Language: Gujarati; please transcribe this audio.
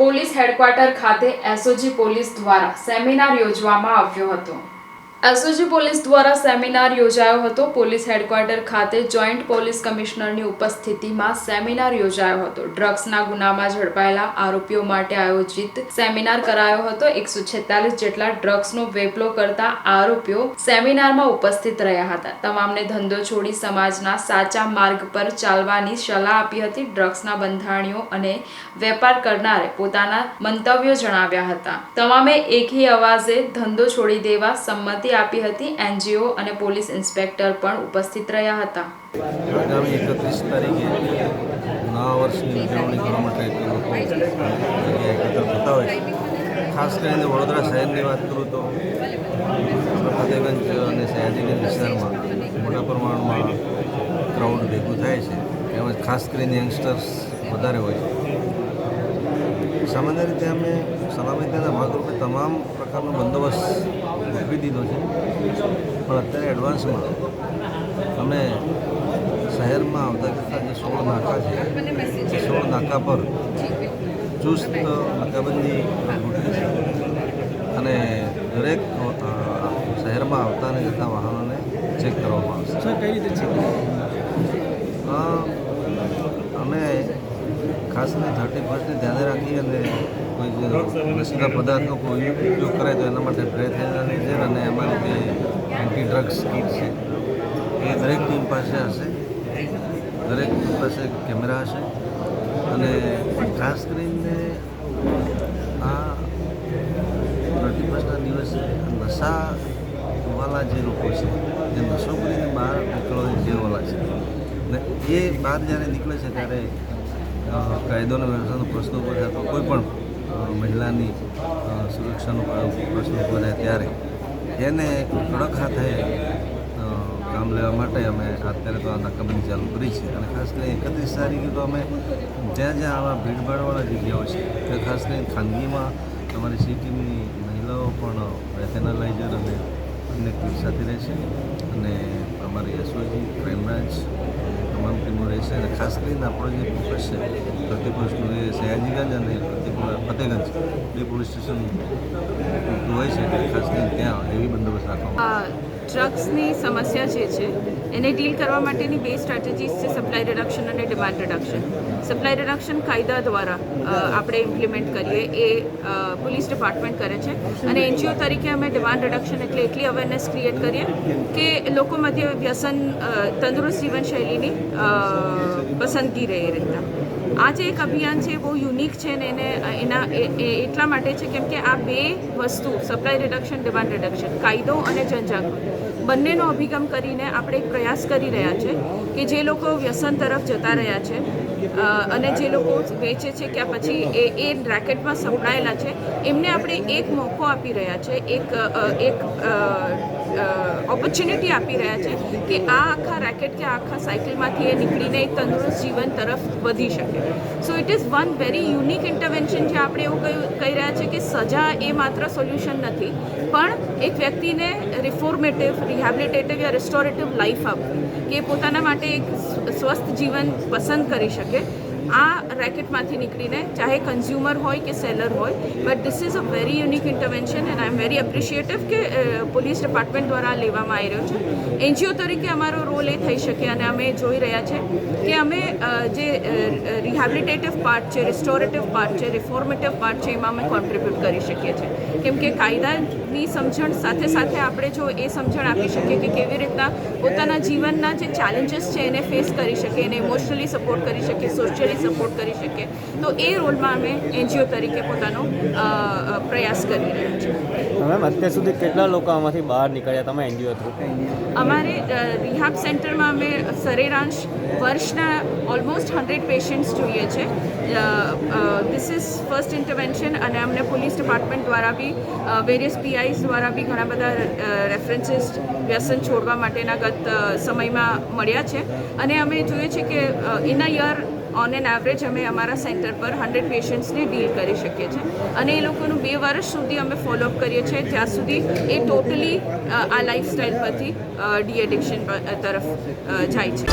પોલીસ હેડક્વાર્ટર ખાતે એસઓજી પોલીસ દ્વારા સેમિનાર યોજવામાં આવ્યો હતો. એસઓજી પોલીસ દ્વારા સેમિનાર યોજાયો હતો. પોલીસ હેડક્વાર્ટર ખાતે જોઈન્ટ પોલીસ કમિશનરની ઉપસ્થિતિમાં સેમિનાર યોજાયો હતો. ડ્રગ્સના ગુનામાં ઝડપાયેલા આરોપીઓ માટે આયોજિત સેમિનાર કરાયો હતો. એકસો છેતાલીસ જેટલા ડ્રગ્સનો વેપલો કરતા આરોપીઓ સેમિનારમાં ઉપસ્થિત રહ્યા હતા. તમામને ધંધો છોડી સમાજના સાચા માર્ગ પર ચાલવાની સલાહ આપી હતી. ડ્રગ્સના બંધાણીઓ અને વેપાર કરનારે પોતાના મંતવ્યો જણાવ્યા હતા. તમામે એકી અવાજે ધંધો છોડી દેવા સંમતિ આપી હતી, એનજીઓ અને પોલીસ ઇન્સ્પેક્ટર પણ ઉપસ્થિત રહ્યા હતા. આગામી એકત્રીસ તારીખે નવા વર્ષની ઉજવણી કરવા માટે લોકો એકત્ર થતા હોય. ખાસ કરીને વડોદરા શહેરની વાત કરું તો ફતેગંજ અને સયાજીગંજ વિસ્તારમાં મોટા પ્રમાણમાં ક્રાઉડ ભેગું થાય છે. તેમજ ખાસ કરીને યંગસ્ટર્સ વધારે હોય છે. સામાન્ય રીતે અમે સલામતીના ભાગરૂપે તમામ પ્રકારનો બંદોબસ્ત ગોઠવી દીધો છે. પણ અત્યારે એડવાન્સમાં અમે શહેરમાં આવતા કરતાં જે સોળ નાકા છે એ સોળ નાકા પર ચુસ્ત નાકાબંધી ગોઠવી છે. અને દરેક શહેરમાં આવતા અને જતા વાહનોને ચેક કરવામાં આવશે. કઈ રીતે અમે ખાસ કરીને થર્ટી ફર્સ્ટને ધ્યાને રાખી અને કોઈ નશીલા પદાર્થનો કોઈ ઉપયોગ કરે તો એના માટે બ્રેથ એનાલિઝર અને અમારી જે એન્ટી ડ્રગ્સ કીટ છે, એ દરેક ટીમ પાસે હશે. દરેક ટીમ પાસે કેમેરા હશે. અને ખાસ કરીને આ થર્ટી ફર્સ્ટના દિવસે નશાવાળા જે લોકો છે, જે નશો કરીને બહાર નીકળવા જે છે. ને એ બહાર જ્યારે નીકળે છે ત્યારે અ, કાયદો વ્યવસ્થાનો પ્રશ્ન ઊભો થાય તો કોઈ પણ મહિલાની સુરક્ષાનો પ્રશ્ન ઊભો થાય ત્યારે. એને કડક હાથે કામ લેવા માટે અમે અત્યારે તો આ નાકાબંધી ચાલુ કરી છે. અને ખાસ કરીને એકત્રીસ તારીખે તો અમે જ્યાં જ્યાં આવા ભીડભાડવાળા જગ્યાઓ છે ત્યાં ખાસ કરીને ખાનગીમાં અમારી સિટીની મહિલાઓ પણ બ્રેથ એનાલાઇઝર અને અન્ય સાથે રહેશે અને અમારી એસઓજી ક્રાઇમ બ્રાન્ચ તમામ ટીમો રહેશે અને ખાસ કરીને આપણો જે ફોકસ છે જે સયાજીગંજ અને ફતેગંજ બે પોલીસ સ્ટેશન હોય છે ખાસ કરીને ત્યાં એવી બંદોબસ્ત રાખવામાં આ ડ્રગ્સની સમસ્યા જે છે, એને ડીલ કરવા માટેની બે સ્ટ્રેટેજીસ છે સપ્લાય રિડક્શન અને ડિમાન્ડ રિડક્શન સપ્લાય રિડક્શન કાયદા દ્વારા આપણે ઇમ્પ્લિમેન્ટ કરીએ, એ પોલીસ ડિપાર્ટમેન્ટ કરે છે. અને એનજીઓ તરીકે અમે ડિમાન્ડ રિડક્શન એટલે એટલી અવેરનેસ ક્રિએટ કરીએ કે લોકો મધ્ય વ્યસન તંદુરસ્ત જીવનશૈલીની પસંદગી રહે રહેતા આ જે એક અભિયાન છે બહુ યુનિક છે ને એને, એના એટલા માટે છે કેમ કે આ બે વસ્તુ, સપ્લાય રિડક્શન, ડિમાન્ડ રિડક્શન, કાયદો અને જનજાગૃતિ, બંનેનો અભિગમ કરીને આપણે એક પ્રયાસ કરી રહ્યા છે કે જે લોકો વ્યસન તરફ જતા રહ્યા છે અને જે લોકો વેચે છે કે પછી એ એ રેકેટમાં સંકળાયેલા છે, એમને આપણે એક મોકો આપી રહ્યા છે, એક એક ઓપોર્ચ્યુનિટી આપી રહ્યા છે કે આ આખા રેકેટ કે આખા સાયકલમાંથી એ નીકળીને એક તંદુરસ્ત જીવન તરફ વધી શકે. So it is one very unique intervention જે આપણે એવું કહ્યું, કહી રહ્યા છે કે સજા એ માત્ર સોલ્યુશન નથી, પણ એક વ્યક્તિને રિફોર્મેટિવ રિહેબિલિટેટિવ યા રિસ્ટોરેટિવ લાઈફ આપવી, કે પોતાના માટે એક સ્વસ્થ જીવન પસંદ કરી શકે. આ રેકેટમાંથી નીકળીને, ચાહે કન્ઝ્યુમર હોય કે સેલર હોય but this is a very unique intervention and I am very appreciative કે પોલીસ ડિપાર્ટમેન્ટ દ્વારા લેવામાં આવી રહ્યો છે. એનજીઓ તરીકે અમારો રોલ એ થઈ શકે અને અમે જોઈ રહ્યા છે કે અમે જે રિહેબિલિટેટિવ પાર્ટ છે રિસ્ટોરેટિવ પાર્ટ છે રિફોર્મેટિવ પાર્ટ છે, એમાં અમે કોન્ટ્રીબ્યુટ કરી શકીએ છીએ. કેમ કે કાયદાની સમજણ સાથે સાથે આપણે જો એ સમજણ આપી શકીએ કે કેવી રીતના પોતાના જીવનના જે ચેલેન્જીસ છે એને ફેસ કરી શકે, એને ઇમોશનલી સપોર્ટ કરી શકીએ સોશિયલી સપોર્ટ કરી શકીએ. તો એ રોલમાં અમે એનજીઓ તરીકે પોતાનો પ્રયાસ કરી રહ્યા છીએ. મેમ અત્યાર સુધી કેટલા લોકો આમાંથી બહાર નીકળ્યા તમે એનજીઓ થ્રુ? અમારે રિહાબ સેન્ટરમાં અમે સરેરાંશ વર્ષના ઓલમોસ્ટ હંડ્રેડ પેશન્ટ્સ જોઈએ છે. ધીસ ઇઝ ફર્સ્ટ ઇન્ટરવેન્શન અને અમને પોલીસ ડિપાર્ટમેન્ટ દ્વારા બી વેરિયસ પીઆઈસ દ્વારા બી ઘણા બધા રેફરન્સીસ વ્યસન છોડવા માટેના ગત સમયમાં મળ્યા છે. અને અમે જોઈએ છીએ કે in a year on an average અમે અમારા સેન્ટર પર હંડ્રેડ પેશન્ટ્સને ડીલ કરી શકીએ છીએ. અને એ લોકોનું બે વર્ષ સુધી અમે ફોલોઅપ કરીએ છીએ. જ્યાં સુધી એ ટોટલી આ લાઈફસ્ટાઈલ પરથી ડી એડિક્શન તરફ જાય છે.